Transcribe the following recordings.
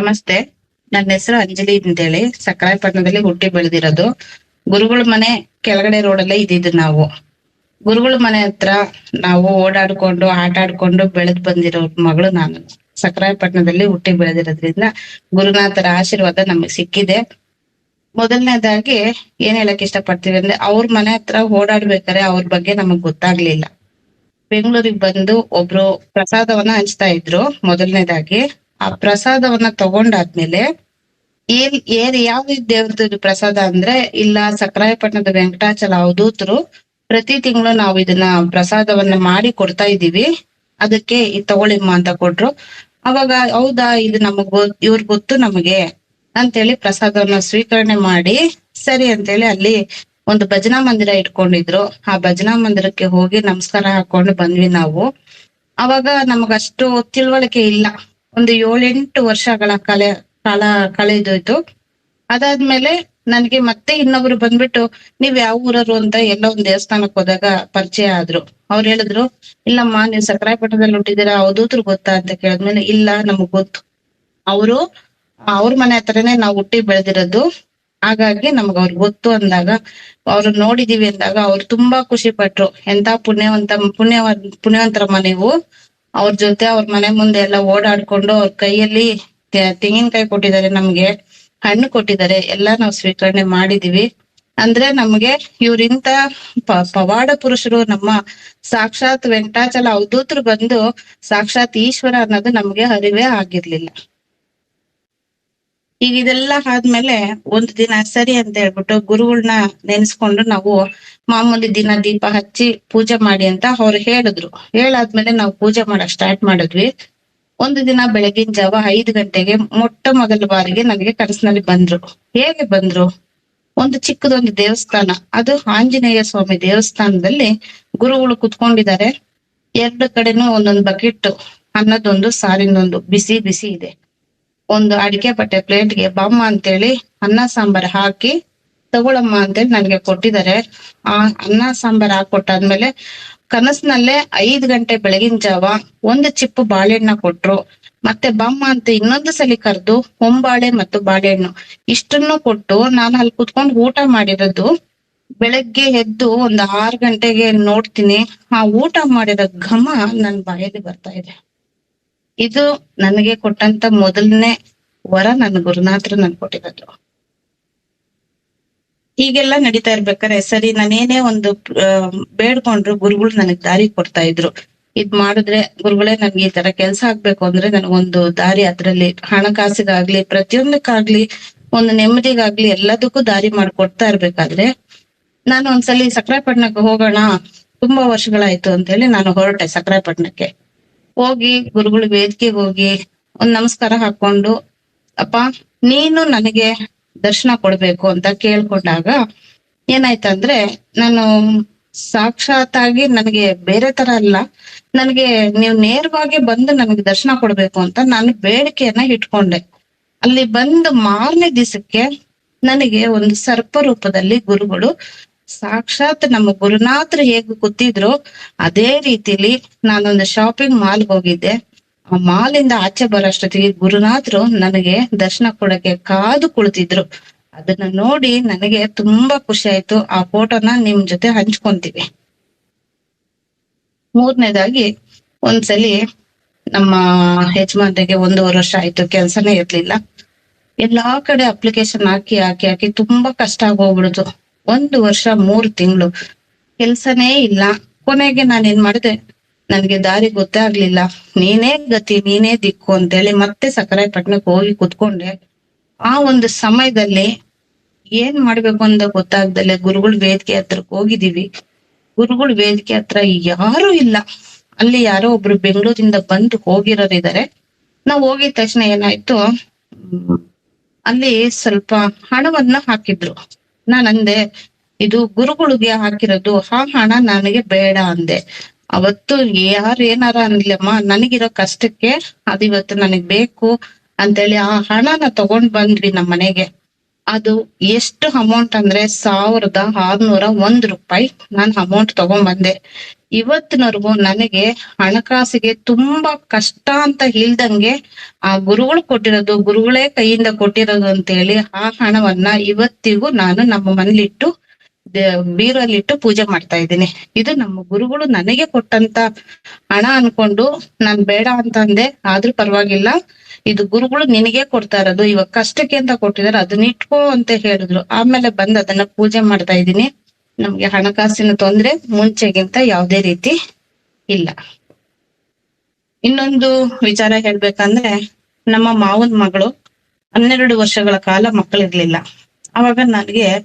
ನಮಸ್ತೆ. ನನ್ನ ಹೆಸರು ಅಂಜಲಿ ಅಂತೇಳಿ. ಸಕ್ರಾಯಪಟ್ಟಣದಲ್ಲಿ ಹುಟ್ಟಿ ಬೆಳೆದಿರೋದು. ಗುರುಗಳ ಮನೆ ಕೆಳಗಡೆ ರೋಡಲ್ಲೇ ಇದ್ದಿದ್ದು ನಾವು. ಗುರುಗಳ ಮನೆ ಹತ್ರ ನಾವು ಓಡಾಡ್ಕೊಂಡು, ಆಟ ಆಡ್ಕೊಂಡು ಬೆಳೆದ್ ಬಂದಿರೋ ಮಗಳು ನಾನು. ಸಕ್ರಾಯಪಟ್ಟಣದಲ್ಲಿ ಹುಟ್ಟಿ ಬೆಳೆದಿರೋದ್ರಿಂದ ಗುರುನಾಥರ ಆಶೀರ್ವಾದ ನಮಗೆ ಸಿಕ್ಕಿದೆ. ಮೊದಲನೇದಾಗಿ ಏನ್ ಹೇಳಕ್ ಇಷ್ಟಪಡ್ತೀವಿ ಅಂದ್ರೆ ಅವ್ರ ಮನೆ ಹತ್ರ ಓಡಾಡ್ಬೇಕಾದ್ರೆ ಅವ್ರ ಬಗ್ಗೆ ನಮಗ್ ಗೊತ್ತಾಗ್ಲಿಲ್ಲ. ಬೆಂಗಳೂರಿಗೆ ಬಂದು ಒಬ್ರು ಪ್ರಸಾದವನ್ನ ಹಂಚ್ತಾ ಇದ್ರು ಮೊದಲನೇದಾಗಿ. ಆ ಪ್ರಸಾದವನ್ನ ತಗೊಂಡಾದ್ಮೇಲೆ ಏನ್ ಏನ್, ಯಾವ ದೇವ್ರದ್ದು ಪ್ರಸಾದ ಅಂದ್ರೆ ಇಲ್ಲ ಸಕ್ರಾಯಪಟ್ಟಣದ ವೆಂಕಟಾಚಲ ಅವಧೂತರು ಪ್ರತಿ ತಿಂಗಳು ನಾವು ಇದನ್ನ ಪ್ರಸಾದವನ್ನ ಮಾಡಿ ಕೊಡ್ತಾ ಇದೀವಿ ಅದಕ್ಕೆ ಇದು ತಗೊಳ್ಳಿಮ್ಮ ಅಂತ ಕೊಟ್ರು. ಅವಾಗ ಹೌದಾ, ಇದು ನಮಗ್ ಇವ್ರ ಗೊತ್ತು ನಮಗೆ ಅಂತೇಳಿ ಪ್ರಸಾದವನ್ನ ಸ್ವೀಕರಣೆ ಮಾಡಿ ಸರಿ ಅಂತೇಳಿ ಅಲ್ಲಿ ಒಂದು ಭಜನಾ ಮಂದಿರ ಇಟ್ಕೊಂಡಿದ್ರು. ಆ ಭಜನಾ ಮಂದಿರಕ್ಕೆ ಹೋಗಿ ನಮಸ್ಕಾರ ಹಾಕೊಂಡು ಬಂದ್ವಿ ನಾವು. ಅವಾಗ ನಮಗಷ್ಟು ತಿಳುವಳಿಕೆ ಇಲ್ಲ. ಒಂದು ಏಳೆಂಟು ವರ್ಷಗಳ ಕಾಲ ಕಾಲ ಕಳೆದೋಯ್ತು ಅದಾದ್ಮೇಲೆ ನನ್ಗೆ ಮತ್ತೆ ಇನ್ನೊಬ್ರು ಬಂದ್ಬಿಟ್ಟು, ನೀವ್ ಯಾವ ಊರರು ಅಂತ ಎಲ್ಲ ಒಂದ್ ದೇವಸ್ಥಾನಕ್ ಹೋದಾಗ ಪರಿಚಯ ಆದ್ರು. ಅವ್ರು ಹೇಳಿದ್ರು, ಇಲ್ಲಮ್ಮ, ನೀವ್ ಸಕ್ರಾಯಪಟ್ಟಣದಲ್ಲಿ ಹುಟ್ಟಿದೀರಾ ಅವಧೂತ್ರು ಗೊತ್ತಾ? ಅಂತ ಕೇಳಿದ್ಮೇಲೆ, ಇಲ್ಲ, ನಮಗ್ ಗೊತ್ತು. ಅವರು, ಅವ್ರ ಮನೆ ಹತ್ರನೇ ನಾವು ಹುಟ್ಟಿ ಬೆಳೆದಿರೋದು. ಹಾಗಾಗಿ ನಮಗ್ ಅವ್ರ ಗೊತ್ತು ಅಂದಾಗ ಅವ್ರು ನೋಡಿದೀವಿ ಅಂದಾಗ ಅವ್ರು ತುಂಬಾ ಖುಷಿ ಪಟ್ರು. ಎಂತ ಪುಣ್ಯವಂತ, ಪುಣ್ಯವ ಪುಣ್ಯವಂತರಮ್ಮ ನೀವು ಅವ್ರ ಜೊತೆ ಅವ್ರ ಮನೆ ಮುಂದೆ ಎಲ್ಲ ಓಡಾಡ್ಕೊಂಡು ಅವ್ರ ಕೈಯಲ್ಲಿ ತೆಂಗಿನಕಾಯಿ ಕೊಟ್ಟಿದ್ದಾರೆ ನಮ್ಗೆ, ಹಣ್ಣು ಕೊಟ್ಟಿದ್ದಾರೆ, ಎಲ್ಲಾ ನಾವು ಸ್ವೀಕರಣೆ ಮಾಡಿದೀವಿ. ಅಂದ್ರೆ ನಮ್ಗೆ ಇವ್ರಿಂತ ಪವಾಡ ಪುರುಷರು ನಮ್ಮ ಸಾಕ್ಷಾತ್ ವೆಂಕಟಾಚಲ ಅವಧೂತರು ಬಂದು ಸಾಕ್ಷಾತ್ ಈಶ್ವರ ಅನ್ನೋದು ನಮ್ಗೆ ಅರಿವೇ ಆಗಿರ್ಲಿಲ್ಲ. ಈಗ ಇದೆಲ್ಲ ಆದ್ಮೇಲೆ ಒಂದ್ ದಿನ ಸರಿ ಅಂತ ಹೇಳ್ಬಿಟ್ಟು ಗುರುಗಳನ್ನ ನೆನೆಸ್ಕೊಂಡು ನಾವು ಮಾಮೂಲಿ ದಿನ ದೀಪ ಹಚ್ಚಿ ಪೂಜೆ ಮಾಡಿ ಅಂತ ಅವ್ರು ಹೇಳಿದ್ರು. ಹೇಳಾದ್ಮೇಲೆ ನಾವು ಪೂಜೆ ಮಾಡಕ್ ಸ್ಟಾರ್ಟ್ ಮಾಡಿದ್ವಿ. ಒಂದು ದಿನ ಬೆಳಗಿನ ಜಾವ ಐದು ಗಂಟೆಗೆ ಮೊಟ್ಟ ಮೊದಲ ಬಾರಿಗೆ ನನಗೆ ಕನಸಿನಲ್ಲಿ ಬಂದ್ರು. ಹೇಗೆ ಬಂದ್ರು? ಒಂದು ಚಿಕ್ಕದೊಂದು ದೇವಸ್ಥಾನ. ಅದು ಆಂಜನೇಯ ಸ್ವಾಮಿ ದೇವಸ್ಥಾನದಲ್ಲಿ ಗುರುಗಳು ಕುತ್ಕೊಂಡಿದ್ದಾರೆ. ಎರಡು ಕಡೆನೂ ಒಂದೊಂದು ಬಕೆಟ್ ಅನ್ನದೊಂದು, ಸಾರಿನೊಂದು, ಬಿಸಿ ಬಿಸಿ ಇದೆ. ಒಂದು ಅಡಿಕೆ ಬಟ್ಟೆ ಪ್ಲೇಟ್ಗೆ ಬಮ್ಮ ಅಂತೇಳಿ ಅನ್ನ ಸಾಂಬಾರ್ ಹಾಕಿ ತಗೊಳಮ್ಮ ಅಂತೇಳಿ ನನ್ಗೆ ಕೊಟ್ಟಿದ್ದಾರೆ. ಆ ಅನ್ನ ಸಾಂಬಾರ್ ಹಾಕೊಟ್ಟಾದ್ಮೇಲೆ ಕನಸಿನಲ್ಲೇ ಐದ್ ಗಂಟೆ ಬೆಳಗಿನ ಜಾವ ಒಂದು ಚಿಪ್ಪು ಬಾಳೆಹಣ್ಣ ಕೊಟ್ರು. ಮತ್ತೆ ಬಮ್ಮ ಅಂತ ಇನ್ನೊಂದು ಸಲ ಕರೆದು ಹೊಂಬಾಳೆ ಮತ್ತು ಬಾಳೆಹಣ್ಣು ಇಷ್ಟನ್ನು ಕೊಟ್ಟು ನಾನು ಅಲ್ಲಿ ಕುತ್ಕೊಂಡು ಊಟ ಮಾಡಿರೋದು ಬೆಳಗ್ಗೆ ಎದ್ದು ಒಂದು ಆರು ಗಂಟೆಗೆ ನೋಡ್ತೀನಿ. ಆ ಊಟ ಮಾಡಿರೋ ಘಮ ನನ್ ಬಾಯಲ್ಲಿ ಬರ್ತಾ ಇದೆ. ಇದು ನನಗೆ ಕೊಟ್ಟಂತ ಮೊದಲನೇ ವರ ನನ್ನ ಗುರುನಾಥರು ನನ್ ಕೊಟ್ಟಿರೋದು. ಹೀಗೆಲ್ಲ ನಡೀತಾ ಇರ್ಬೇಕಾರೆ ಸರಿ, ನಾನೇನೇ ಒಂದು ಬೇಡ್ಕೊಂಡ್ರು ಗುರುಗಳು ನನಗ್ ದಾರಿ ಕೊಡ್ತಾ ಇದ್ರು. ಇದ್ ಮಾಡಿದ್ರೆ ಗುರುಗಳೇ ನನ್ಗೆ ಈ ತರ ಕೆಲ್ಸ ಆಗ್ಬೇಕು ಅಂದ್ರೆ ನನಗೊಂದು ದಾರಿ ಅದ್ರಲ್ಲಿ ಹಣಕಾಸಿಗಾಗ್ಲಿ, ಪ್ರತಿಯೊಂದಕ್ಕಾಗ್ಲಿ, ಒಂದು ನೆಮ್ಮದಿಗಾಗ್ಲಿ ಎಲ್ಲದಕ್ಕೂ ದಾರಿ ಮಾಡ್ಕೊಡ್ತಾ ಇರ್ಬೇಕಾದ್ರೆ ನಾನು ಒಂದ್ಸಲಿ ಸಕ್ರಾಯಪಟ್ಟಣಕ್ಕೆ ಹೋಗೋಣ, ತುಂಬಾ ವರ್ಷಗಳಾಯ್ತು ಅಂತ ಹೇಳಿ ನಾನು ಹೊರಟೆ ಸಕ್ರಾಯಪಟ್ಟಣಕ್ಕೆ ಹೋಗಿ ಗುರುಗಳ ವೇದಿಕೆಗೆ ಹೋಗಿ ಒಂದ್ ನಮಸ್ಕಾರ ಹಾಕೊಂಡು, ಅಪ್ಪ, ನೀನು ನನಗೆ ದರ್ಶನ ಕೊಡ್ಬೇಕು ಅಂತ ಕೇಳ್ಕೊಂಡಾಗ ಏನಾಯ್ತಂದ್ರೆ, ನಾನು ಸಾಕ್ಷಾತ್ತಾಗಿ ನನಗೆ ಬೇರೆ ತರ ಅಲ್ಲ, ನನಗೆ ನೀವು ನೇರವಾಗಿ ಬಂದು ನನಗೆ ದರ್ಶನ ಕೊಡ್ಬೇಕು ಅಂತ ನಾನು ಬೇಡಿಕೆಯನ್ನ ಇಟ್ಕೊಂಡೆ. ಅಲ್ಲಿ ಬಂದು ಮಾರನೇ ದಿವಸಕ್ಕೆ ನನಗೆ ಒಂದು ಸರ್ಪ ರೂಪದಲ್ಲಿ ಗುರುಗಳು ಸಾಕ್ಷಾತ್ ನಮ್ಮ ಗುರುನಾಥರು ಹೇಗೆ ಕೂತಿದ್ರು, ಅದೇ ರೀತಿಲಿ ನಾನೊಂದು ಶಾಪಿಂಗ್ ಮಾಲ್ ಹೋಗಿದ್ದೆ. ಆ ಮಾಲಿಂದ ಆಚೆ ಬರೋಷ್ಟೊತ್ತಿಗೆ ಗುರುನಾಥರು ನನಗೆ ದರ್ಶನ ಕೊಡಕ್ಕೆ ಕಾದು ಕುಳಿತಿದ್ರು. ಅದನ್ನ ನೋಡಿ ನನಗೆ ತುಂಬಾ ಖುಷಿ ಆಯ್ತು. ಆ ಫೋಟೋನ ನಿಮ್ ಜೊತೆ ಹಂಚ್ಕೊಂತೀವಿ. ಮೂರನೇದಾಗಿ ಒಂದ್ಸಲಿ ನಮ್ಮ ಯಜಮಾನ್ರಿಗೆ ಒಂದೂವರೆ ವರ್ಷ ಆಯ್ತು, ಕೆಲ್ಸನೇ ಇರ್ಲಿಲ್ಲ. ಎಲ್ಲಾ ಕಡೆ ಅಪ್ಲಿಕೇಶನ್ ಹಾಕಿ ಹಾಕಿ ಹಾಕಿ ತುಂಬಾ ಕಷ್ಟ ಆಗೋಗ್ಬಿಡ್ತು. ಒಂದು ವರ್ಷ, ಮೂರ್ ತಿಂಗಳು. ಕೆಲ್ಸನೇ ಇಲ್ಲ. ಕೊನೆಗೆ ನಾನು ಏನ್ ಮಾಡಿದೆ? ನನ್ಗೆ ದಾರಿ ಗೊತ್ತೇ ಆಗ್ಲಿಲ್ಲ. ನೀನೇ ಗತಿ, ನೀನೇ ದಿಕ್ಕು ಅಂತೇಳಿ ಮತ್ತೆ ಸಕರಾಯಪಟ್ಟಣಕ್ಕೆ ಹೋಗಿ ಕುತ್ಕೊಂಡೆ. ಆ ಒಂದು ಸಮಯದಲ್ಲಿ ಏನ್ ಮಾಡ್ಬೇಕು ಅಂತ ಗೊತ್ತಾಗ್ದಲೆ ಗುರುಗಳ ವೇದಿಕೆ ಹತ್ರಕ್ ಹೋಗಿದೀವಿ ಗುರುಗಳ ವೇದಿಕೆ ಹತ್ರ ಯಾರು ಇಲ್ಲ. ಅಲ್ಲಿ ಯಾರೋ ಒಬ್ರು ಬೆಂಗಳೂರಿಂದ ಬಂದು ಹೋಗಿರೋರಿದ್ದಾರೆ ನಾವ್ ಹೋಗಿದ ತಕ್ಷಣ ಏನಾಯ್ತು? ಅಲ್ಲಿ ಸ್ವಲ್ಪ ಹಣವನ್ನ ಹಾಕಿದ್ರು. ನಾನ್ ಅಂದೆ ಇದು ಗುರುಗಳಿಗೆ ಹಾಕಿರೋದು, ಆ ಹಣ ನನಗೆ ಬೇಡ ಅಂದೆ. ಅವತ್ತು ಯಾರು ಏನಾರ ಅನ್ಲಮ್ಮ ನನಗಿರೋ ಕಷ್ಟಕ್ಕೆ ಅದಿವತ್ತು ನನಗ್ ಬೇಕು ಅಂತೇಳಿ ಆ ಹಣನ ತಗೊಂಡ್ ಬಂದ್ವಿ ನಮ್ಮ ಮನೆಗೆ. ಅದು ಎಷ್ಟು ಅಮೌಂಟ್ ಅಂದ್ರೆ ಸಾವಿರದ ಆರ್ನೂರ ಒಂದ್ ರೂಪಾಯಿ ನಾನು ಅಮೌಂಟ್ ತಗೊಂಡ್ ಬಂದೆ. ಇವತ್ತಿನವರೆಗೂ ನನಗೆ ಹಣಕಾಸಿಗೆ ತುಂಬಾ ಕಷ್ಟ ಅಂತ ಇಲ್ದಂಗೆ ಆ ಗುರುಗಳು ಕೊಟ್ಟಿರೋದು, ಗುರುಗಳೇ ಕೈಯಿಂದ ಕೊಟ್ಟಿರೋದು ಅಂತ ಹೇಳಿ ಆ ಹಣವನ್ನ ಇವತ್ತಿಗೂ ನಾನು ನಮ್ಮ ಮನೇಲಿಟ್ಟು ಬೀರಲ್ಲಿಟ್ಟು ಪೂಜೆ ಮಾಡ್ತಾ ಇದ್ದೀನಿ. ಇದು ನಮ್ಮ ಗುರುಗಳು ನನಗೆ ಕೊಟ್ಟಂತ ಹಣ ಅನ್ಕೊಂಡು ನಾನ್ ಬೇಡ ಅಂತ ಅಂದೆ, ಆದ್ರೂ ಪರವಾಗಿಲ್ಲ. ಇದು ಗುರುಗಳು ನಿನಗೆ ಕೊಡ್ತಾ ಇರೋದು, ಇವಾಗ ಕಷ್ಟಕ್ಕೆ ಅಂತ ಕೊಟ್ಟಿದಾರೆ ಅದನ್ನ ಇಟ್ಕೋ ಅಂತ ಹೇಳಿದ್ರು. ಆಮೇಲೆ ಬಂದ್ ಅದನ್ನ ಪೂಜೆ ಮಾಡ್ತಾ ಇದ್ದೀನಿ. ನಮ್ಗೆ ಹಣಕಾಸಿನ ತೊಂದ್ರೆ ಮುಂಚೆಗಿಂತ ಯಾವುದೇ ರೀತಿ ಇಲ್ಲ. ಇನ್ನೊಂದು ವಿಚಾರ ಹೇಳ್ಬೇಕಂದ್ರೆ, ನಮ್ಮ ಮಾವನ್ ಮಗಳು ಹನ್ನೆರಡು ವರ್ಷಗಳ ಕಾಲ ಮಕ್ಕಳಿರ್ಲಿಲ್ಲ. ಅವಾಗ ನನಗೆ,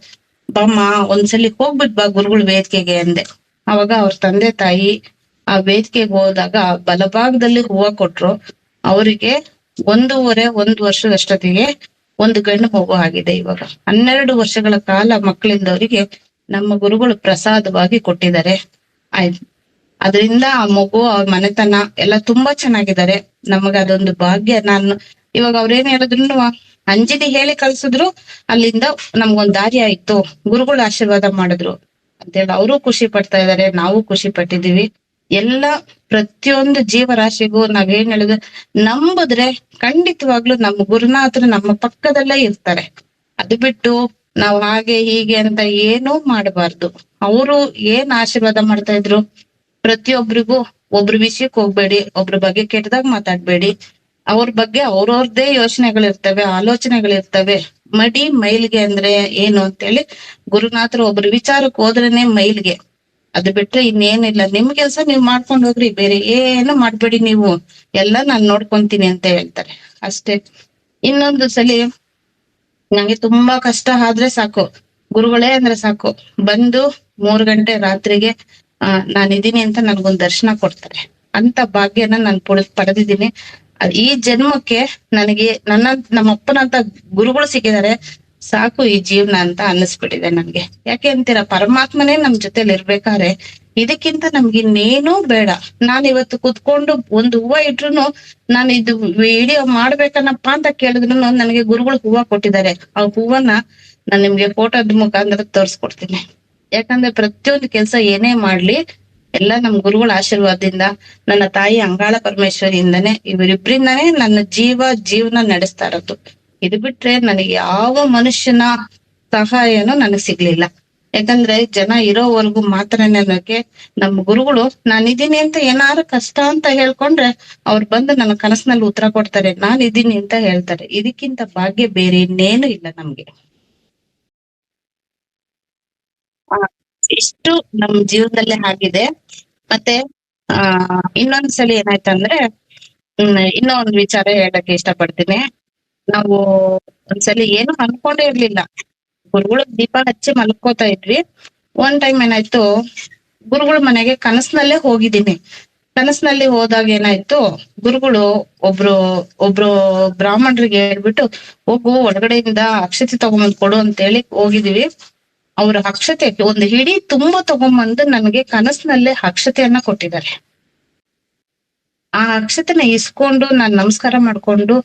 ಬಮ್ಮ, ಒಂದ್ಸಲಿ ಹೋಗ್ಬಿಟ್ ಬಾ ಗುರುಗಳ ವೇದಿಕೆಗೆ, ಅಂದೆ. ಅವಾಗ ಅವ್ರ ತಂದೆ ತಾಯಿ ಆ ವೇದಿಕೆಗೆ ಹೋದಾಗ ಬಲಭಾಗದಲ್ಲಿ ಹೂವ ಕೊಟ್ರು. ಅವರಿಗೆ ಒಂದೂವರೆ, ಒಂದು ವರ್ಷದಷ್ಟೊತ್ತಿಗೆ ಒಂದು ಗಂಡು ಮಗು ಆಗಿದೆ ಇವಾಗ. ಹನ್ನೆರಡು ವರ್ಷಗಳ ಕಾಲ ಮಕ್ಕಳಿಂದವರಿಗೆ ನಮ್ಮ ಗುರುಗಳು ಪ್ರಸಾದವಾಗಿ ಕೊಟ್ಟಿದ್ದಾರೆ. ಆಯ್ತು. ಅದರಿಂದ ಆ ಮಗು ಅವ್ರ ಮನೆತನ ಎಲ್ಲ ತುಂಬಾ ಚೆನ್ನಾಗಿದ್ದಾರೆ. ನಮಗ ಅದೊಂದು ಭಾಗ್ಯ. ನಾನು ಇವಾಗ ಅವ್ರೇನ್ ಹೇಳಿದ್ರು ಅಂಜಲಿ ಹೇಳಿ ಕಳ್ಸಿದ್ರು, ಅಲ್ಲಿಂದ ನಮ್ಗೊಂದು ದಾರಿ ಆಯ್ತು. ಗುರುಗಳು ಆಶೀರ್ವಾದ ಮಾಡಿದ್ರು. ಅಂತೇಳಿ ಅವರು ಖುಷಿ ಪಡ್ತಾ ಇದಾರೆ ನಾವು ಖುಷಿ ಪಟ್ಟಿದೀವಿ ಎಲ್ಲ ಪ್ರತಿಯೊಂದು ಜೀವರಾಶಿಗೂ ನಾವೇನ್ ಹೇಳಿದ್ರೆ, ನಂಬಿದ್ರೆ ಖಂಡಿತವಾಗ್ಲು ನಮ್ಮ ಗುರುನಾಥರು ನಮ್ಮ ಪಕ್ಕದಲ್ಲೇ ಇರ್ತಾರೆ. ಅದು ಬಿಟ್ಟು ನಾವು ಹಾಗೆ ಹೀಗೆ ಅಂತ ಏನೂ ಮಾಡಬಾರ್ದು. ಅವರು ಏನ್ ಆಶೀರ್ವಾದ ಮಾಡ್ತಾ ಇದ್ರು? ಪ್ರತಿಯೊಬ್ಬರಿಗೂ ಒಬ್ರು ವಿಷಯಕ್ಕೆ ಹೋಗ್ಬೇಡಿ, ಒಬ್ರ ಬಗ್ಗೆ ಕೆಟ್ಟದಾಗ ಮಾತಾಡ್ಬೇಡಿ. ಅವ್ರ ಬಗ್ಗೆ ಅವ್ರವ್ರದೇ ಯೋಚನೆಗಳಿರ್ತವೆ, ಆಲೋಚನೆಗಳಿರ್ತವೆ. ಮಡಿ ಮೈಲ್ಗೆ ಅಂದ್ರೆ ಏನು ಅಂತೇಳಿ ಗುರುನಾಥರು ಒಬ್ರು ವಿಚಾರಕ್ಕೆ ಹೋದ್ರೇನೆ ಮೈಲ್ಗೆ. ಅದು ಬಿಟ್ರೆ ಇನ್ನೇನಿಲ್ಲ. ನಿಮ್ ಕೆಲ್ಸ ನೀವ್ ಮಾಡ್ಕೊಂಡ್ ಹೋಗ್ರಿ, ಬೇರೆ ಏನು ಮಾಡ್ಬೇಡಿ ನೀವು. ಎಲ್ಲ ನಾನ್ ನೋಡ್ಕೊಂತೀನಿ ಅಂತ ಹೇಳ್ತಾರೆ. ಅಷ್ಟೇ. ಇನ್ನೊಂದು ಸಲಿ ನಂಗೆ ತುಂಬಾ ಕಷ್ಟ ಆದ್ರೆ ಸಾಕು. ಗುರುಗಳೇ ಅಂದ್ರೆ ಸಾಕು. ಬಂದು ಮೂರ್ ಗಂಟೆ ರಾತ್ರಿಗೆ, ಆ, ನಾನಿದ್ದೀನಿ ಅಂತ ನನ್ಗೊಂದ್ ದರ್ಶನ ಕೊಡ್ತಾರೆ. ಅಂತ ಭಾಗ್ಯನ ನಾನು ಪುಡ, ಪಡೆದಿದ್ದೀನಿ. ಈ ಜನ್ಮಕ್ಕೆ ನನಗೆ ನನ್ನ ನಮ್ಮ ಅಪ್ಪನಂತ ಗುರುಗಳು ಸಿಕ್ಕಿದ್ದಾರೆ. ಸಾಕು ಈ ಜೀವನ ಅಂತ ಅನ್ನಿಸ್ಬಿಟ್ಟಿದೆ ನನ್ಗೆ. ಯಾಕೆ ಅಂತೀರಾ? ಪರಮಾತ್ಮನೇ ನಮ್ ಜೊತೆಲಿ ಇರ್ಬೇಕಾದ್ರೆ ಇದಕ್ಕಿಂತ ನಮ್ಗೆ ಇನ್ನೇನೂ ಬೇಡ. ನಾನ್ ಇವತ್ತು ಕುತ್ಕೊಂಡು ಒಂದು ಹೂವ ಇಟ್ರುನು ನಾನು ಇದು ವಿಡಿಯೋ ಮಾಡ್ಬೇಕನ್ನಪ್ಪ ಅಂತ ಕೇಳಿದ್ರು ನನಗೆ ಗುರುಗಳು ಹೂವ ಕೊಟ್ಟಿದ್ದಾರೆ. ಆ ಹೂವನ್ನ ನಾನ್ ನಿಮ್ಗೆ ಫೋಟೋದ ಮುಖಾಂತರ ತೋರ್ಸ್ಕೊಡ್ತೀನಿ. ಯಾಕಂದ್ರೆ ಪ್ರತಿಯೊಂದು ಕೆಲ್ಸ ಏನೇ ಮಾಡ್ಲಿ, ಎಲ್ಲ ನಮ್ ಗುರುಗಳ ಆಶೀರ್ವಾದದಿಂದ, ನನ್ನ ತಾಯಿ ಅಂಗಾಳ ಪರಮೇಶ್ವರಿಯಿಂದನೇ ಇವರಿಬ್ರಿಂದಾನೇ ನನ್ನ ಜೀವ ಜೀವನ ನಡೆಸ್ತಾ ಇರೋದು. ಇದು ಬಿಟ್ರೆ ನನಗೆ ಯಾವ ಮನುಷ್ಯನ ಸಹಾಯನೂ ನನಗ್ ಸಿಗ್ಲಿಲ್ಲ. ಯಾಕಂದ್ರೆ ಜನ ಇರೋವರೆಗೂ ಮಾತ್ರ ನನಗೆ ನಮ್ಮ ಗುರುಗಳು ನಾನಿದ್ದೀನಿ ಅಂತ ಏನಾರು ಕಷ್ಟ ಅಂತ ಹೇಳ್ಕೊಂಡ್ರೆ ಅವ್ರು ಬಂದು ನನ್ನ ಕನಸಿನಲ್ಲಿ ಉತ್ತರ ಕೊಡ್ತಾರೆ. ನಾನ್ ಇದೀನಿ ಅಂತ ಹೇಳ್ತಾರೆ. ಇದಕ್ಕಿಂತ ಭಾಗ್ಯ ಬೇರೆ ಇನ್ನೇನು ಇಲ್ಲ ನಮ್ಗೆ. ಇಷ್ಟು ನಮ್ ಜೀವನದಲ್ಲಿ ಆಗಿದೆ. ಮತ್ತೆ, ಆ ಇನ್ನೊಂದ್ಸಲಿ ಏನಾಯ್ತಂದ್ರೆ, ಹ್ಮ್, ಇನ್ನೂ ಒಂದ್ ವಿಚಾರ ಹೇಳಕ್ಕೆ ಇಷ್ಟಪಡ್ತೀನಿ. ನಾವು ಒಂದ್ಸಲಿ ಏನು ಅನ್ಕೊಂಡೇ ಇರ್ಲಿಲ್ಲ. ಗುರುಗಳು ದೀಪ ಹಚ್ಚಿ ಮಲ್ಕೋತಾ ಇದ್ವಿ. ಒಂದ್ ಟೈಮ್ ಏನಾಯ್ತು, ಗುರುಗಳ ಮನೆಗೆ ಕನಸ್ನಲ್ಲೇ ಹೋಗಿದ್ದೀನಿ. ಕನಸ್ನಲ್ಲಿ ಹೋದಾಗ ಏನಾಯ್ತು, ಗುರುಗಳು ಒಬ್ರು ಒಬ್ರು ಬ್ರಾಹ್ಮಣರಿಗೆ ಹೇಳ್ಬಿಟ್ಟು, ಹೋಗು, ಒಳಗಡೆಯಿಂದ ಅಕ್ಷತೆ ತಗೊಂಬಂದ್ ಕೊಡು ಅಂತ ಹೇಳಿ ಹೋಗಿದೀವಿ ಅವ್ರ ಅಕ್ಷತೆ, ಒಂದು ಹಿಡಿ ತುಂಬಾ ತಗೊಂಬಂದು ನನ್ಗೆ ಕನಸಿನಲ್ಲೇ ಅಕ್ಷತೆಯನ್ನ ಕೊಟ್ಟಿದ್ದಾರೆ. ಆ ಅಕ್ಷತೆನ ಇಸ್ಕೊಂಡು, ನಾನ್ ನಮಸ್ಕಾರ ಮಾಡ್ಕೊಂಡು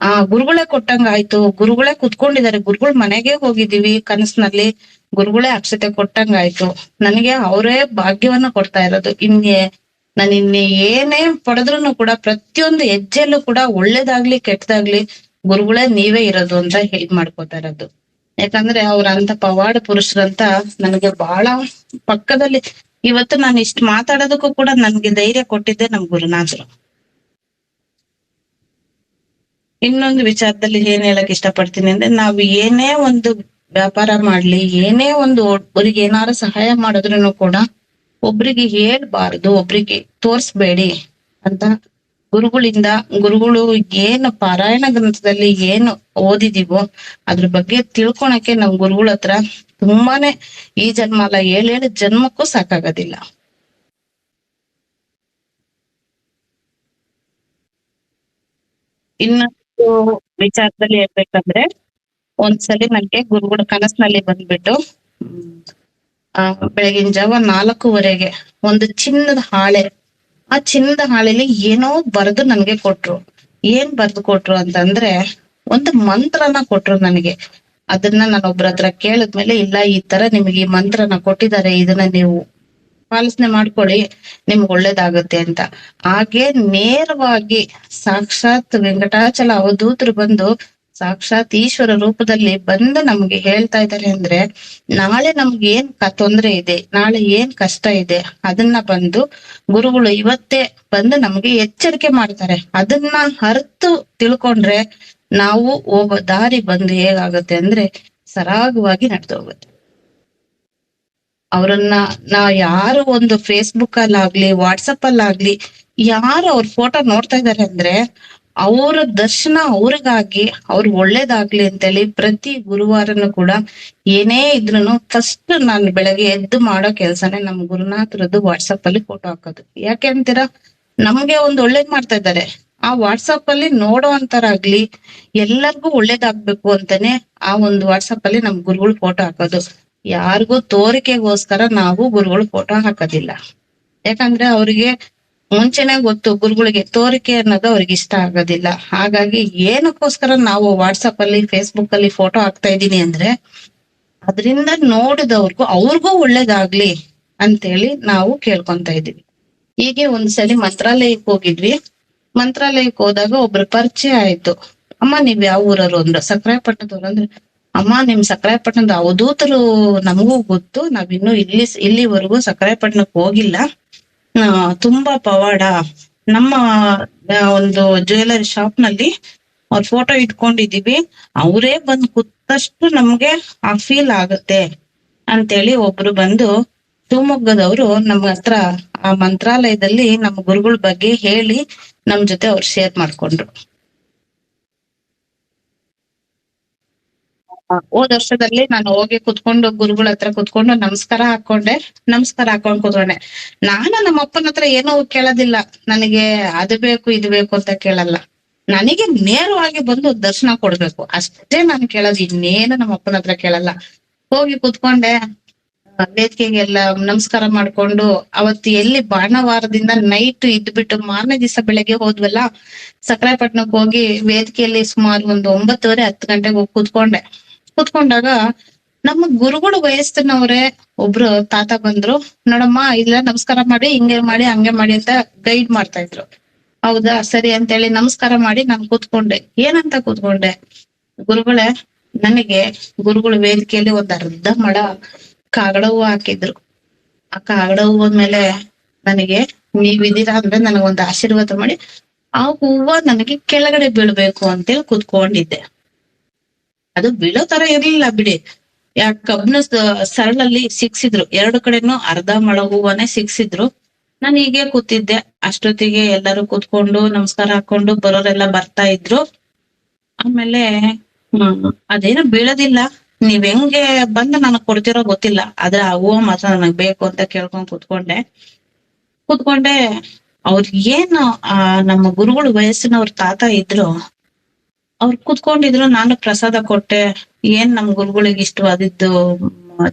ಆ ಗುರುಗಳೇ ಕೊಟ್ಟಂಗಾಯ್ತು. ಗುರುಗಳೇ ಕುತ್ಕೊಂಡಿದ್ದಾರೆ. ಗುರುಗಳ ಮನೆಗೆ ಹೋಗಿದ್ದೀವಿ. ಕನಸಿನಲ್ಲಿ ಗುರುಗಳೇ ಅಕ್ಷತೆ ಕೊಟ್ಟಂಗಾಯ್ತು. ನನಗೆ ಅವರೇ ಭಾಗ್ಯವನ್ನ ಕೊಡ್ತಾ ಇರೋದು. ಇನ್ನೇ ನಾನು ಇನ್ನೇ ಏನೇ ಪಡೆದ್ರು ಕೂಡ ಪ್ರತಿಯೊಂದು ಹೆಜ್ಜೆಯಲ್ಲೂ ಕೂಡ ಒಳ್ಳೇದಾಗ್ಲಿ, ಕೆಟ್ಟದಾಗ್ಲಿ ಗುರುಗಳೇ ನೀವೇ ಇರೋದು ಅಂತ ಹೇಳಿ ಮಾಡ್ಕೋತಾ ಇರೋದು. ಯಾಕಂದ್ರೆ ಅವ್ರ ಅಂತ ಪವಾಡ ಪುರುಷರಂತ ನನಗೆ ಬಹಳ ಪಕ್ಕದಲ್ಲಿ ಇವತ್ತು ನಾನು ಇಷ್ಟ ಮಾತಾಡೋದಕ್ಕೂ ಕೂಡ ನನ್ಗೆ ಧೈರ್ಯ ಕೊಟ್ಟಿದ್ದೆ ನಮ್ ಗುರುನಾಥರು. ಇನ್ನೊಂದು ವಿಚಾರದಲ್ಲಿ ಏನ್ ಹೇಳಕ್ ಇಷ್ಟಪಡ್ತೀನಿ ಅಂದ್ರೆ ನಾವು ಏನೇ ಒಂದು ವ್ಯಾಪಾರ ಮಾಡ್ಲಿ, ಏನೇ ಒಂದು ಒಬ್ರಿಗೆ ಏನಾರ ಸಹಾಯ ಮಾಡಿದ್ರು ಕೂಡ ಒಬ್ರಿಗೆ ಹೇಳ್ಬಾರ್ದು, ಒಬ್ರಿಗೆ ತೋರ್ಸ್ಬೇಡಿ ಅಂತ ಗುರುಗಳಿಂದ, ಗುರುಗಳು ಏನು ಪಾರಾಯಣ ಗ್ರಂಥದಲ್ಲಿ ಏನು ಓದಿದೀವೋ ಅದ್ರ ಬಗ್ಗೆ ತಿಳ್ಕೊಳಕ್ಕೆ ನಮ್ ಗುರುಗಳ ಹತ್ರ ತುಂಬಾನೇ ಈ ಜನ್ಮ ಅಲ್ಲ ಏಳೇಳು ಜನ್ಮಕ್ಕೂ ಸಾಕಾಗೋದಿಲ್ಲ. ಇನ್ನೊಂದು ವಿಚಾರದಲ್ಲಿ ಹೇಳ್ಬೇಕಂದ್ರೆ ಒಂದ್ಸಲಿ ನನ್ಗೆ ಗುರುಗಳ ಕನಸಿನಲ್ಲಿ ಬಂದ್ಬಿಟ್ಟು, ಆ, ಬೆಳಗಿನ ಜಾವ ನಾಲ್ಕೂವರೆಗೆ ಒಂದು ಚಿನ್ನದ ಹಾಳೆ, ಆ ಚಿನ್ನದ ಹಾಳೆಲಿ ಏನೋ ಬರೆದು ನನ್ಗೆ ಕೊಟ್ರು. ಏನ್ ಬರ್ದು ಕೊಟ್ರು ಅಂತಂದ್ರೆ ಒಂದು ಮಂತ್ರನ ಕೊಟ್ರು ನನಗೆ. ಅದನ್ನ ನಾನು ಒಬ್ರ ಹತ್ರ ಕೇಳಿದ್ಮೇಲೆ, ಇಲ್ಲ, ಈ ತರ ನಿಮಗೆ ಈ ಮಂತ್ರನ ಕೊಟ್ಟಿದ್ದಾರೆ, ಇದನ್ನ ನೀವು ಪಾಲನೆ ಮಾಡ್ಕೊಳ್ಳಿ, ನಿಮ್ಗೆ ಒಳ್ಳೇದಾಗುತ್ತೆ ಅಂತ. ಹಾಗೆ ನೇರವಾಗಿ ಸಾಕ್ಷಾತ್ ವೆಂಕಟಾಚಲ ಅವಧೂತರು ಬಂದು ಸಾಕ್ಷಾತ್ ಈಶ್ವರ ರೂಪದಲ್ಲಿ ಬಂದು ನಮ್ಗೆ ಹೇಳ್ತಾ ಇದ್ದಾರೆ ಅಂದ್ರೆ, ನಾಳೆ ನಮ್ಗೆ ಏನ್ ತೊಂದರೆ ತೊಂದ್ರೆ ಇದೆ, ನಾಳೆ ಏನ್ ಕಷ್ಟ ಇದೆ, ಅದನ್ನ ಬಂದು ಗುರುಗಳು ಇವತ್ತೇ ಬಂದು ನಮ್ಗೆ ಎಚ್ಚರಿಕೆ ಮಾಡ್ತಾರೆ. ಅದನ್ನ ಅರ್ತು ತಿಳ್ಕೊಂಡ್ರೆ ನಾವು ಹೋಗೋ ದಾರಿ ಬಂದು ಹೇಗಾಗುತ್ತೆ ಅಂದ್ರೆ, ಸರಾಗವಾಗಿ ನಡೆದು ಹೋಗುತ್ತೆ. ಅವ್ರನ್ನ ನಾ ಯಾರು ಒಂದು ಫೇಸ್ಬುಕ್ ಅಲ್ಲಾಗ್ಲಿ ವಾಟ್ಸಪ್ ಅಲ್ಲಾಗ್ಲಿ ಯಾರು ಅವ್ರ ಫೋಟೋ ನೋಡ್ತಾ ಇದಾರೆ ಅಂದ್ರೆ ಅವರ ದರ್ಶನ ಅವ್ರಿಗಾಗಿ, ಅವ್ರ ಒಳ್ಳೇದಾಗ್ಲಿ ಅಂತೇಳಿ ಪ್ರತಿ ಗುರುವಾರನು ಕೂಡ ಏನೇ ಇದ್ರು ಫಸ್ಟ್ ನಾನು ಬೆಳಗ್ಗೆ ಎದ್ದು ಮಾಡೋ ಕೆಲ್ಸನೇ ನಮ್ ಗುರುನಾಥರದ್ದು ವಾಟ್ಸಪ್ ಅಲ್ಲಿ ಫೋಟೋ ಹಾಕೋದು. ಯಾಕೆ ಅಂತೀರಾ? ನಮ್ಗೆ ಒಂದ್ ಒಳ್ಳೇದ್ ಮಾಡ್ತಾ ಇದ್ದಾರೆ ಆ ವಾಟ್ಸಪ್ ಅಲ್ಲಿ ನೋಡೋ ಅಂತರಾಗ್ಲಿ ಎಲ್ಲರಿಗೂ ಒಳ್ಳೇದಾಗ್ಬೇಕು ಅಂತಾನೆ ಆ ಒಂದು ವಾಟ್ಸಪ್ ಅಲ್ಲಿ ನಮ್ ಗುರುಗಳು ಫೋಟೋ ಹಾಕೋದು. ಯಾರಿಗೂ ತೋರಿಕೆಗೋಸ್ಕರ ನಾವು ಗುರುಗಳು ಫೋಟೋ ಹಾಕೋದಿಲ್ಲ. ಯಾಕಂದ್ರೆ ಅವ್ರಿಗೆ ಮುಂಚೆನೆ ಗೊತ್ತು ಗುರುಗಳಿಗೆ ತೋರಿಕೆ ಅನ್ನೋದು ಅವ್ರಿಗೆ ಇಷ್ಟ ಆಗೋದಿಲ್ಲ. ಹಾಗಾಗಿ ಏನಕ್ಕೋಸ್ಕರ ನಾವು ವಾಟ್ಸಪ್ ಅಲ್ಲಿ ಫೇಸ್ಬುಕ್ ಅಲ್ಲಿ ಫೋಟೋ ಹಾಕ್ತಾ ಇದೀನಿ ಅಂದ್ರೆ ಅದರಿಂದ ನೋಡಿದವ್ರಿಗೂ ಅವ್ರಿಗೂ ಒಳ್ಳೇದಾಗ್ಲಿ ಅಂತೇಳಿ ನಾವು ಕೇಳ್ಕೊಂತ ಇದೀವಿ ಹೀಗೆ ಒಂದ್ಸಲಿ ಮಂತ್ರಾಲಯಕ್ಕೆ ಹೋಗಿದ್ವಿ. ಮಂತ್ರಾಲಯಕ್ಕೆ ಹೋದಾಗ ಒಬ್ರು ಪರಿಚಯ ಆಯ್ತು. ಅಮ್ಮ, ನೀವ್ ಯಾವ ಊರವ್ರು? ಅಂದ್ರು. ಸಕ್ರಾಯಪಟ್ಟದವ್ರು ಅಂದ್ರೆ ಅಮ್ಮ, ನಿಮ್ ಸಕ್ರಾಯಪಟ್ಟಣದ ಅವಧೂತರು ನಮಗೂ ಗೊತ್ತು. ನಾವಿನ್ನು ಇಲ್ಲಿ ಇಲ್ಲಿವರೆಗೂ ಸಕ್ರಾಯಪಟ್ಟಣಕ್ಕೆ ಹೋಗಿಲ್ಲ. ತುಂಬಾ ಪವಾಡ. ನಮ್ಮ ಒಂದು ಜ್ಯುವೆಲರಿ ಶಾಪ್ನಲ್ಲಿ ಅವ್ರ ಫೋಟೋ ಇಟ್ಕೊಂಡಿದೀವಿ ಅವರೇ ಬಂದ್ ಕೂತಷ್ಟು ನಮ್ಗೆ ಆ ಫೀಲ್ ಆಗುತ್ತೆ ಅಂತೇಳಿ ಒಬ್ರು ಬಂದು ಶಿವಮೊಗ್ಗದವರು ನಮ್ಮ ಹತ್ರ, ಆ ಮಂತ್ರಾಲಯದಲ್ಲಿ ನಮ್ಮ ಗುರುಗಳ ಬಗ್ಗೆ ಹೇಳಿ ನಮ್ ಜೊತೆ ಅವ್ರು ಶೇರ್ ಮಾಡ್ಕೊಂಡ್ರು. ಹೋದ್ ವರ್ಷದಲ್ಲಿ ನಾನು ಹೋಗಿ ಕುತ್ಕೊಂಡು ಗುರುಗಳ ಹತ್ರ ಕುತ್ಕೊಂಡು ನಮಸ್ಕಾರ ಹಾಕೊಂಡೆ ನಮಸ್ಕಾರ ಹಾಕೊಂಡ್ ಕುತ್ಕೊಂಡೆ. ನಾನು ನಮ್ಮ ಅಪ್ಪನ ಹತ್ರ ಏನೋ ಕೇಳೋದಿಲ್ಲ. ನನಗೆ ಅದು ಬೇಕು, ಇದು ಬೇಕು ಅಂತ ಕೇಳಲ್ಲ. ನನಗೆ ನೇರವಾಗಿ ಬಂದು ದರ್ಶನ ಕೊಡ್ಬೇಕು. ಅಷ್ಟೇ ನಾನು ಕೇಳೋದು, ಇನ್ನೇನು ನಮ್ಮ ಅಪ್ಪನ ಹತ್ರ ಕೇಳಲ್ಲ. ಹೋಗಿ ಕುತ್ಕೊಂಡೆ ವೇದಿಕೆಗೆಲ್ಲ ನಮಸ್ಕಾರ ಮಾಡ್ಕೊಂಡು, ಅವತ್ತು ಎಲ್ಲಿ ಭಾನುವಾರದಿಂದ ನೈಟ್ ಇದ್ಬಿಟ್ಟು ಮಾರನೇ ದಿವಸ ಬೆಳಗ್ಗೆ ಹೋದ್ವಲ್ಲ ಸಕ್ರಾಯಪಟ್ಟಣಕ್ಕೆ ಹೋಗಿ ವೇದಿಕೆಯಲ್ಲಿ ಸುಮಾರು ಒಂದು ಒಂಬತ್ತುವರೆ ಹತ್ತು ಗಂಟೆಗೆ ಹೋಗಿ ಕುತ್ಕೊಂಡೆ. ಕುತ್ಕೊಂಡಾಗ ನಮ್ಮ ಗುರುಗಳು ವಯಸ್ಸಿನವ್ರೆ ಒಬ್ರು ತಾತ ಬಂದ್ರು, ನೋಡಮ್ಮ, ಇಲ್ಲ ನಮಸ್ಕಾರ ಮಾಡಿ, ಹಿಂಗೆ ಮಾಡಿ, ಹಂಗೆ ಮಾಡಿ ಅಂತ ಗೈಡ್ ಮಾಡ್ತಾ ಇದ್ರು. ಹೌದಾ, ಸರಿ ಅಂತೇಳಿ ನಮಸ್ಕಾರ ಮಾಡಿ ನಾನು ಕೂತ್ಕೊಂಡೆ. ಏನಂತ ಕೂತ್ಕೊಂಡೆ? ಗುರುಗಳೇ, ನನಗೆ ಗುರುಗಳು ವೇದಿಕೆಯಲ್ಲಿ ಒಂದ್ ಅರ್ಧ ಮಡ ಕಾಗಡ ಹೂವು ಹಾಕಿದ್ರು. ಆ ಕಾಗಡ ಹೂವ ಮೇಲೆ ನನಗೆ ನೀವಿದ್ದೀರಾ ಅಂದ್ರೆ ನನಗೊಂದು ಆಶೀರ್ವಾದ ಮಾಡಿ, ಆ ಹೂವ ನನಗೆ ಕೆಳಗಡೆ ಬೀಳ್ಬೇಕು ಅಂತೇಳಿ ಕೂತ್ಕೊಂಡಿದ್ದೆ. ಅದು ಬೀಳೋ ತರ ಇರ್ಲಿಲ್ಲ ಬಿಡಿ. ಯಾ ಕಬ್ಬನ ಸರಳಲ್ಲಿ ಸಿಕ್ಸಿದ್ರು ಎರಡು ಕಡೆನೂ ಅರ್ಧ ಮಳ ಹೂವನೆ ಸಿಕ್ಸಿದ್ರು ನಾನು ಹೀಗೆ ಕೂತಿದ್ದೆ. ಅಷ್ಟೊತ್ತಿಗೆ ಎಲ್ಲರೂ ಕೂತ್ಕೊಂಡು ನಮಸ್ಕಾರ ಹಾಕೊಂಡು ಬರೋರೆಲ್ಲ ಬರ್ತಾ ಇದ್ರು. ಆಮೇಲೆ, ಹ್ಮ್, ಅದೇನು ಬೀಳೋದಿಲ್ಲ. ನೀವ್ ಹೆಂಗೆ ಬಂದು ನನಗ್ ಕೊಡ್ತಿರೋ ಗೊತ್ತಿಲ್ಲ. ಆದ್ರೆ ಆ ಹೂವ ಮಾತ್ರ ನನಗ್ ಬೇಕು ಅಂತ ಕೇಳ್ಕೊಂಡ್ ಕೂತ್ಕೊಂಡೆ. ಕೂತ್ಕೊಂಡೆ, ಅವ್ರ ಏನು, ಆ, ನಮ್ಮ ಗುರುಗಳು ವಯಸ್ಸಿನವ್ರ ತಾತ ಇದ್ರು ಅವ್ರು ಕೂತ್ಕೊಂಡಿದ್ರು, ನಾನು ಪ್ರಸಾದ ಕೊಟ್ಟೆ. ಏನ್ ನಮ್ ಗುರುಗಳಿಗೆ ಇಷ್ಟವಾದಿದ್ದು,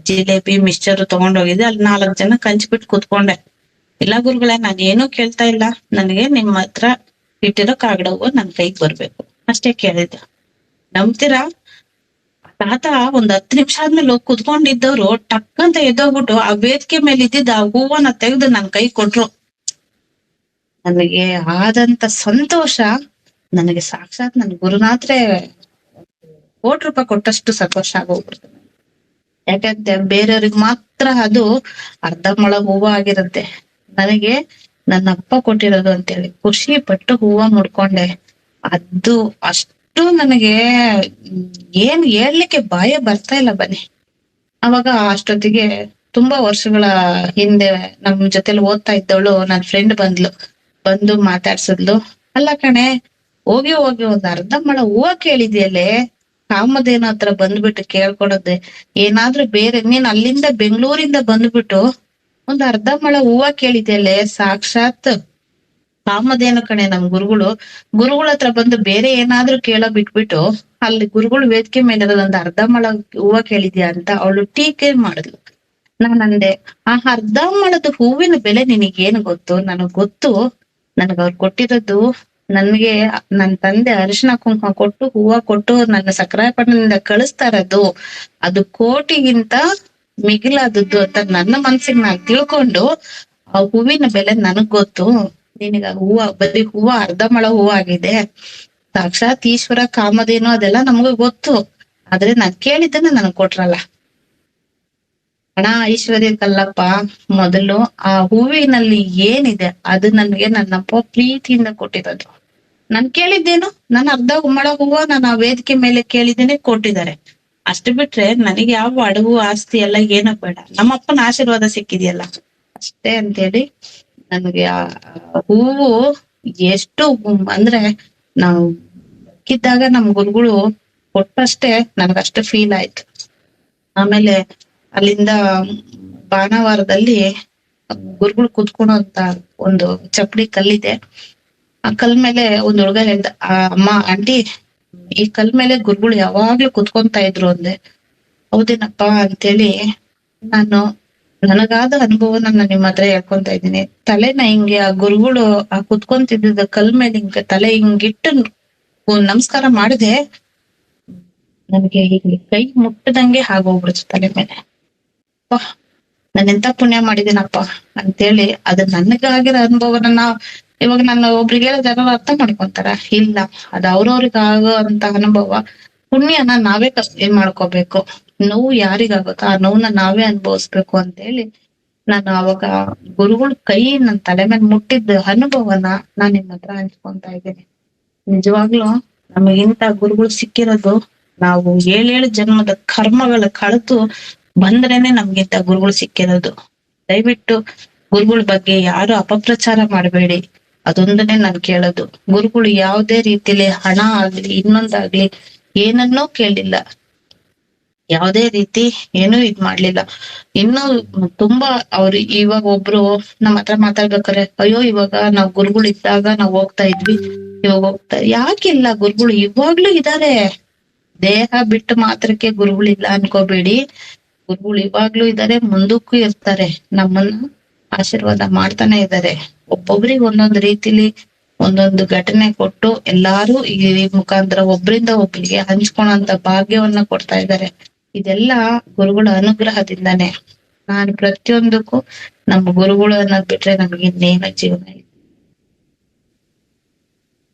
ಜಿಲೇಬಿ, ಮಿಕ್ಸ್ಚರ್ ತಗೊಂಡೋಗಿದ್ದೆ ಅಲ್ಲಿ ನಾಲ್ಕ್ ಜನ ಕಂಚ್ಬಿಟ್ಟು ಕೂತ್ಕೊಂಡೆ. ಇಲ್ಲ ಗುರುಗಳೇ ನಾನು ಏನೂ ಕೇಳ್ತಾ ಇಲ್ಲ. ನನಗೆ ನಿಮ್ಮ ಹತ್ರ ಇಟ್ಟಿರೋ ಕಾಗಡವು ನನ್ ಕೈಗೆ ಬರ್ಬೇಕು. ಅಷ್ಟೇ ಕೇಳಿದ್ದೆ. ನಂಬ್ತೀರಾ? ತಾತ ಒಂದ್ ಹತ್ತು ನಿಮಿಷ ಆದ್ಮೇಲೆ ಹೋಗಿ ಕುತ್ಕೊಂಡಿದ್ದವ್ರು ಟಕ್ ಅಂತ ಎದ್ದೋಗ್ಬಿಟ್ಟು ಆ ವೇದಿಕೆ ಮೇಲೆ ಇದ್ದಿದ್ದ ಆ ಹೂವನ್ನ ತೆಗೆದು ನನ್ ಕೈ ಕೊಟ್ರು. ನನಗೆ ಆದಂತ ಸಂತೋಷ. ನನಗೆ ಸಾಕ್ಷಾತ್ ನನ್ ಗುರುನಾಥ್ರೆ ಕೋಟಿ ರೂಪಾಯಿ ಕೊಟ್ಟಷ್ಟು ಸಂತೋಷ ಆಗೋಗ್ಬಿಡ್ತು. ಯಾಕಂದ್ರೆ ಬೇರೆಯವ್ರಿಗೆ ಮಾತ್ರ ಅದು ಅರ್ಧ ಮೊಳ ಹೂವ ಆಗಿರುತ್ತೆ. ನನಗೆ ನನ್ನ ಅಪ್ಪ ಕೊಟ್ಟಿರೋದು ಅಂತೇಳಿ ಖುಷಿ ಪಟ್ಟು ಹೂವ ಮುಡ್ಕೊಂಡೆ. ಅದು ಅಷ್ಟು ನನಗೆ ಏನ್ ಹೇಳ್ಲಿಕ್ಕೆ ಬಾಯ ಬರ್ತಾ ಇಲ್ಲ ಬನ್ನಿ. ಅವಾಗ ಅಷ್ಟೊತ್ತಿಗೆ ತುಂಬಾ ವರ್ಷಗಳ ಹಿಂದೆ ನಮ್ ಜೊತೆಲಿ ಓದ್ತಾ ಇದ್ದವಳು ನನ್ನ ಫ್ರೆಂಡ್ ಬಂದ್ಲು. ಬಂದು ಮಾತಾಡ್ಸಿದ್ಲು. ಅಲ್ಲ ಕಣೆ ಹೋಗಿ ಹೋಗಿ ಒಂದ್ ಅರ್ಧ ಮಳ ಹೂವ ಕೇಳಿದ್ಯಲ್ಲೇ? ಕಾಮದೇನ ಹತ್ರ ಬಂದ್ಬಿಟ್ಟು ಕೇಳ್ಕೊಡೋದೆ ಏನಾದ್ರೂ ಬೇರೆ, ನೀನ್ ಅಲ್ಲಿಂದ ಬೆಂಗಳೂರಿಂದ ಬಂದ್ಬಿಟ್ಟು ಒಂದ್ ಅರ್ಧ ಮಳ ಹೂವ ಕೇಳಿದ್ಯಲ್ಲೇ? ಸಾಕ್ಷಾತ್ ಕಾಮಧೇನು ಕಣೆ ನಮ್ ಗುರುಗಳು. ಗುರುಗಳ ಹತ್ರ ಬಂದು ಬೇರೆ ಏನಾದ್ರೂ ಕೇಳೋ ಬಿಟ್ಬಿಟ್ಟು ಅಲ್ಲಿ ಗುರುಗಳು ವೇದಿಕೆ ಮೇಲೆ ಒಂದ್ ಅರ್ಧ ಮಳ ಹೂವ ಕೇಳಿದ್ಯಾ ಅಂತ ಅವಳು ಟೀಕೆ ಮಾಡಿದ್ಲು. ನಾನ್ ಅಂದೆ, ಆ ಅರ್ಧ ಮಳದ ಹೂವಿನ ಬೆಲೆ ನಿನಗೇನು ಗೊತ್ತು? ನನಗ್ ಗೊತ್ತು. ನನಗ್ ಅವ್ರು ಕೊಟ್ಟಿರೋದು ನನ್ಗೆ, ನನ್ ತಂದೆ ಅರಿಶಿನ ಕುಂಕುಮ ಕೊಟ್ಟು, ಹೂವ ಕೊಟ್ಟು ನನ್ನ ಸಕ್ರಾಯಪಟ್ಟಣದಿಂದ ಕಳಿಸ್ತಾ ಇರೋದು ಅದು. ಕೋಟಿಗಿಂತ ಮಿಗಿಲಾದದ್ದು ಅಂತ ನನ್ನ ಮನ್ಸಿಗೆ ನಾನ್ ತಿಳ್ಕೊಂಡು, ಆ ಹೂವಿನ ಬೆಲೆ ನನಗ್ ಗೊತ್ತು. ನಿನಗ ಹೂವ, ಬರೀ ಹೂವ, ಅರ್ಧ ಮಳ ಹೂವ ಆಗಿದೆ. ಸಾಕ್ಷಾತ್ ಈಶ್ವರ, ಕಾಮಧೇನು ಅದೆಲ್ಲ ನಮಗೂ ಗೊತ್ತು. ಆದ್ರೆ ನಾನ್ ಕೇಳಿದ್ದನ್ನ ನನಗ್ ಕೊಟ್ರಲ್ಲ. ಹಣ ಐಶ್ವರ್ಯಕ್ಕಲ್ಲಪ್ಪ ಮೊದಲು ಆ ಹೂವಿನಲ್ಲಿ ಏನಿದೆ, ಅದು ನನ್ಗೆ ನನ್ನಪ್ಪ ಪ್ರೀತಿಯಿಂದ ಕೊಟ್ಟಿರೋದು. ನಾನ್ ಕೇಳಿದ್ದೇನು ನನ್ನ ಅರ್ಧ ಉಮ್ಮಳ ಹೂವ ನಾನು ವೇದಿಕೆ ಮೇಲೆ ಕೇಳಿದ್ದೇನೆ, ಕೊಟ್ಟಿದ್ದಾರೆ. ಅಷ್ಟು ಬಿಟ್ರೆ ನನಗೆ ಯಾವ ಅಡವು ಆಸ್ತಿ ಎಲ್ಲ ಏನೋ ಬೇಡ. ನಮ್ಮಪ್ಪನ ಆಶೀರ್ವಾದ ಸಿಕ್ಕಿದೆಯಲ್ಲ. ಅಷ್ಟೇ ಅಂತೇಳಿ ನನಗೆ ಆ ಹೂವು ಎಷ್ಟು ಅಂದ್ರೆ ನಾವು ಕಿದ್ದಾಗ ನಮ್ ಗುರುಗಳು ಕೊಟ್ಟಷ್ಟೇ ನನಗಷ್ಟು ಫೀಲ್ ಆಯ್ತು. ಆಮೇಲೆ ಅಲ್ಲಿಂದ ಭಾನುವಾರದಲ್ಲಿ ಗುರುಗಳು ಕುತ್ಕೊಳೋಂತ ಒಂದು ಚಪ್ಪಡಿ ಕಲ್ಲಿದೆ. ಆ ಕಲ್ ಮೇಲೆ ಒಂದ್ ಹುಡುಗ ಹೇಳ್ದ ಆ ಅಮ್ಮ, ಆಂಟಿ, ಈ ಕಲ್ ಮೇಲೆ ಗುರುಗಳು ಯಾವಾಗ್ಲೂ ಕುತ್ಕೊಂತ ಇದ್ರು ಅಂದೆ. ಹೌದೇನಪ್ಪ? ಅಂತೇಳಿ ನಾನು ನನಗಾದ ಅನುಭವನ ನಾನು ನಿಮ್ಮ ಹತ್ರ ಹೇಳ್ಕೊಂತ ಇದ್ದೀನಿ. ತಲೆನ ಹಿಂಗೆ ಆ ಗುರುಗಳು ಆ ಕುತ್ಕೊಂತಿದ್ದ ಕಲ್ ಮೇಲೆ ಹಿಂಗೆ ತಲೆ ಹಿಂಗಿಟ್ಟು ನಮಸ್ಕಾರ ಮಾಡಿದೆ. ನನಗೆ ಇಲ್ಲಿ ಕೈ ಮುಟ್ಟದಂಗೆ ಆಗೋಗ್ಬಿಡ್ತು ತಲೆ ಮೇಲೆ. ನಾನು ನಾನೆಂತ ಪುಣ್ಯ ಮಾಡಿದ್ದೀನಪ್ಪ? ಅಂತೇಳಿ ಅದು ನನಗಾಗಿರೋ ಅನುಭವನ ಇವಾಗ ನಾನು ಒಬ್ರಿಗೆ ಜನ ಜನರು ಅರ್ಥ ಮಾಡ್ಕೊಂತಾರ? ಇಲ್ಲ. ಅದು ಅವ್ರವ್ರಿಗೆ ಆಗೋ ಅಂತ ಅನುಭವ. ಪುಣ್ಯನ ನಾವೇ ಏನ್ ಮಾಡ್ಕೋಬೇಕು. ನೋವು ಯಾರಿಗಾಗುತ್ತೋ ಆ ನೋವನ್ನ ನಾವೇ ಅನುಭವಿಸ್ಬೇಕು ಅಂತ ಹೇಳಿ ನಾನು ಅವಾಗ ಗುರುಗಳ ಕೈ ನನ್ನ ತಲೆ ಮೇಲೆ ಮುಟ್ಟಿದ್ದ ಅನುಭವನ ನಾನ್ ನಿಮ್ ಹತ್ರ ಹಂಚ್ಕೊಂತಾ ಇದ್ದೀನಿ. ನಿಜವಾಗ್ಲೂ ನಮಗಿಂತ ಗುರುಗಳು ಸಿಕ್ಕಿರೋದು ನಾವು ಏಳೇಳು ಜನ್ಮದ ಕರ್ಮಗಳ ಕಳೆದು ಬಂದ್ರೇನೆ ನಮ್ಗಿಂತ ಗುರುಗಳು ಸಿಕ್ಕಿರೋದು. ದಯವಿಟ್ಟು ಗುರುಗಳ ಬಗ್ಗೆ ಯಾರು ಅಪಪ್ರಚಾರ ಮಾಡಬೇಡಿ. ಅದೊಂದನ್ನೇ ನಾನ್ ಕೇಳೋದು. ಗುರುಗಳು ಯಾವುದೇ ರೀತಿಲಿ ಹಣ ಆಗ್ಲಿ, ಇನ್ನೊಂದಾಗ್ಲಿ ಏನನ್ನೂ ಕೇಳಿಲ್ಲ. ಯಾವುದೇ ರೀತಿ ಏನೂ ಇದ್ ಮಾಡ್ಲಿಲ್ಲ. ಇನ್ನು ತುಂಬಾ ಅವ್ರು ಇವಾಗ ಒಬ್ರು ನಮ್ಮ ಹತ್ರ ಮಾತಾಡ್ಬೇಕಾರೆ ಅಯ್ಯೋ, ಇವಾಗ ನಾವ್ ಗುರುಗಳು ಇದ್ದಾಗ ನಾವ್ ಹೋಗ್ತಾ ಇದ್ವಿ, ಇವಾಗ ಹೋಗ್ತಾ ಯಾಕಿಲ್ಲ ಗುರುಗಳು, ಇವಾಗ್ಲೂ ಇದಾರೆ. ದೇಹ ಬಿಟ್ಟು ಮಾತ್ರಕ್ಕೆ ಗುರುಗಳಿಲ್ಲ ಅನ್ಕೋಬೇಡಿ. ಗುರುಗಳು ಇವಾಗ್ಲೂ ಇದಾರೆ, ಮುಂದಕ್ಕೂ ಇರ್ತಾರೆ. ನಮ್ಮನ್ನ ಆಶೀರ್ವಾದ ಮಾಡ್ತಾನೆ ಇದ್ದಾರೆ. ಒಬ್ಬೊಬ್ರಿಗೆ ಒಂದೊಂದ್ ರೀತಿಲಿ ಒಂದೊಂದು ಘಟನೆ ಕೊಟ್ಟು ಎಲ್ಲಾರು ಈ ಮುಖಾಂತರ ಒಬ್ರಿಂದ ಒಬ್ರಿಗೆ ಹಂಚ್ಕೊಳಂತ ಭಾಗ್ಯವನ್ನ ಕೊಡ್ತಾ ಇದ್ದಾರೆ. ಇದೆಲ್ಲ ಗುರುಗಳ ಅನುಗ್ರಹದಿಂದಾನೆ. ನಾನು ಪ್ರತಿಯೊಂದಕ್ಕೂ ನಮ್ಮ ಗುರುಗಳನ್ನ ಬಿಟ್ರೆ ನಮ್ಗೆ ಇನ್ನೇನು ಜೀವನ ಇಲ್ಲ.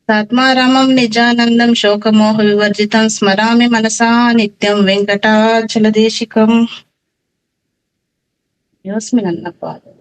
ಆತ್ಮಾರಾಮಂ ನಿಜಾನಂದಂ ಶೋಕಮೋಹ ವಿವರ್ಜಿತಂ ಸ್ಮರಾಮಿ ಮನಸಾ ನಿತ್ಯಂ ವೆಂಕಟಾಚಲದೇಶಿಕಂ. ಯೋಸ್ಮಿ ನನ್ನಪ್ಪ ಪಾದ